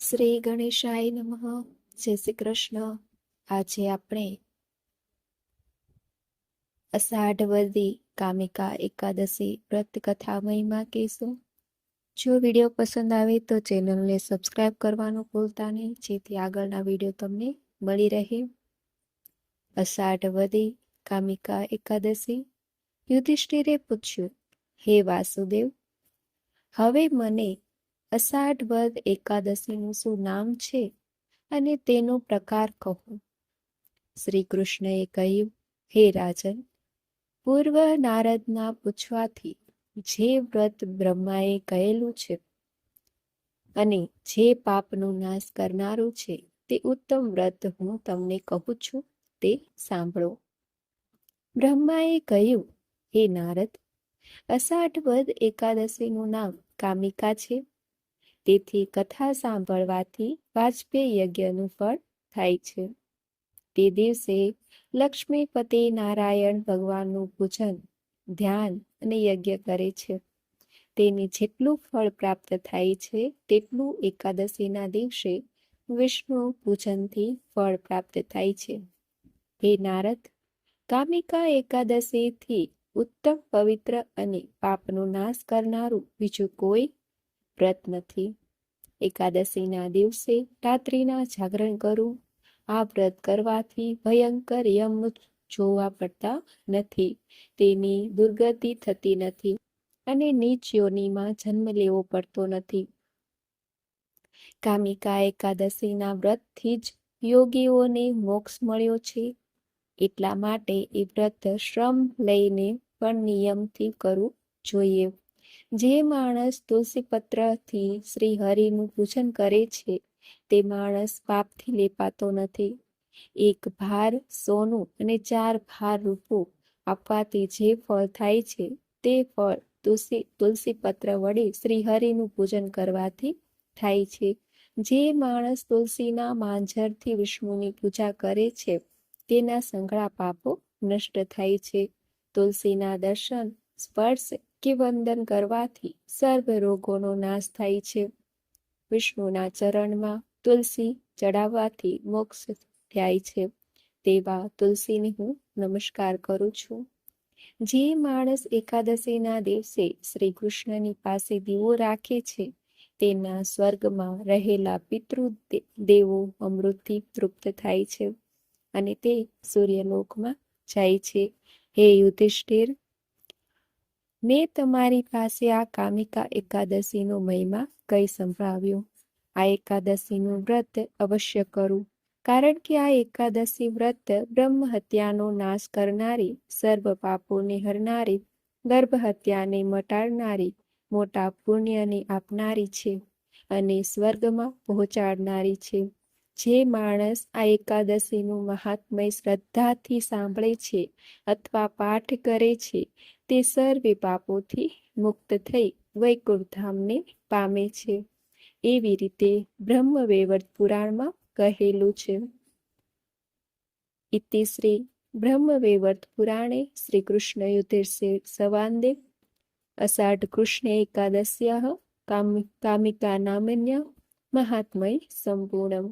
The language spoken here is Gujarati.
શ્રી ગણેશાય નમઃ. જય શ્રી કૃષ્ણ. આજે આપણે અષાઢવદી કામિકા એકાદશી વ્રત કથા મહિમા કહીશું. જો વીડિયો પસંદ આવે તો ચેનલને સબસ્ક્રાઇબ કરવાનું ભૂલતા નહીં. જેથી આગળના વીડિયો તમને મળી રહે. અષાઢવદી કામિકા એકાદશી. યુધિષ્ઠિરે પૂછ્યું, હે વાસુદેવ, હવે મને અષાઢ વદ એકાદશીનું શું નામ છે અને તેનો પ્રકાર કહો? શ્રી કૃષ્ણએ કહ્યું, હે રાજન, પૂર્વ નારદના પૂછવાથી જે વ્રત બ્રહ્માએ કહેલું છે અને જે પાપનો નાશ કરનારું છે તે ઉત્તમ વ્રત હું તમને કહું છું, તે સાંભળો. બ્રહ્માએ કહ્યું, હે નારદ, અષાઢ વદ એકાદશીનું નામ કામિકા છે તેથી કથા સાંભળવાથી વાજપેયી યજ્ઞનું ફળ થાય છે. તે દિવસે લક્ષ્મીપતિ નારાયણ ભગવાનનું પૂજન, ધ્યાન અને યજ્ઞ કરે છે. તેને જેટલું ફળ પ્રાપ્ત થાય છે, તેટલું એકાદશીના દિવસે વિષ્ણુ પૂજનથી ફળ પ્રાપ્ત થાય છે. હે નારદ, કામિકા એકાદશીથી ઉત્તમ પવિત્ર અને પાપનો નાશ કરનારું બીજું કોઈ વ્રત નથી. એકાદશીના દિવસે રાત્રિના જાગરણ કરવું આ વ્રત કરવાથી ભયંકર યમ જોવા પડતા નથી. તેની દુર્ગતિ થતી નથી અને નીચ યોનીમાં જન્મ લેવો પડતો નથી. કામિકા એકાદશીના વ્રતથી જ યોગીઓને મોક્ષ મળ્યો છે. એટલા માટે એ વ્રત શ્રમ લઈને પણ નિયમથી કરવું જોઈએ. જે માણસ તુલસી પત્રથી શ્રી હરિનું પૂજન કરે છે, તે માણસ પાપથી લેપાતો નથી. એક ભાર સોનું અને ચાર ભાર રૂપો આપવાથી જે ફળ થાય છે, તે ફળ તુલસી તુલસી પત્ર વડે શ્રી હરિનું પૂજન કરવાથી થાય છે. જે માણસ તુલસીના માંજરથી વિષ્ણુની પૂજા કરે છે, તેના સંઘળા પાપો નષ્ટ થાય છે. તુલસીના દર્શન, સ્પર્શ કે વંદન કરવાથી સર્વ રોગોનો નાશ થાય છે. વિષ્ણુના ચરણમાં તુલસી ચડાવવાથી મોક્ષ થાય છે. તેવા તુલસીને હું નમસ્કાર કરું છું. જે માણસ એકાદશીના દિવસે શ્રી કૃષ્ણની પાસે દીવો રાખે છે, તેના સ્વર્ગમાં રહેલા પિતૃ દેવો અમૃતથી તૃપ્ત થાય છે અને તે સૂર્યલોકમાં જાય છે. હે યુધિષ્ઠિર મેં તમારી પાસે આ કામિકા એકાદશીનો મહિમા કઈ સંભળાવ્યો? આ એકાદશીનું વ્રત અવશ્ય કરું, કારણ કે આ એકાદશી વ્રત બ્રહ્મ હત્યાનો નાશ કરનારી, સર્વ પાપોને હરનારી ગર્ભ હત્યાને મટાડનારી, મોટા પુણ્યને આપનારી છે અને સ્વર્ગમાં પહોંચાડનારી છે. જે માણસ આ એકાદશીનું મહાત્મય શ્રદ્ધાથી સાંભળે છે અથવા પાઠ કરે છે, તે સર્વે પાપોથી મુક્ત થઈ વૈકુંઠધામને પામે છે. એવી રીતે બ્રહ્મવૈવર્ત પુરાણમાં કહેલું છે. ઇતિ શ્રી બ્રહ્મવૈવર્ત પુરાણે શ્રી કૃષ્ણ યુધિર્ષિર સવાંદે અષાઢ કૃષ્ણ એકાદશ્યા કામિકા નામન્ય મહાત્મય સંપૂર્ણમ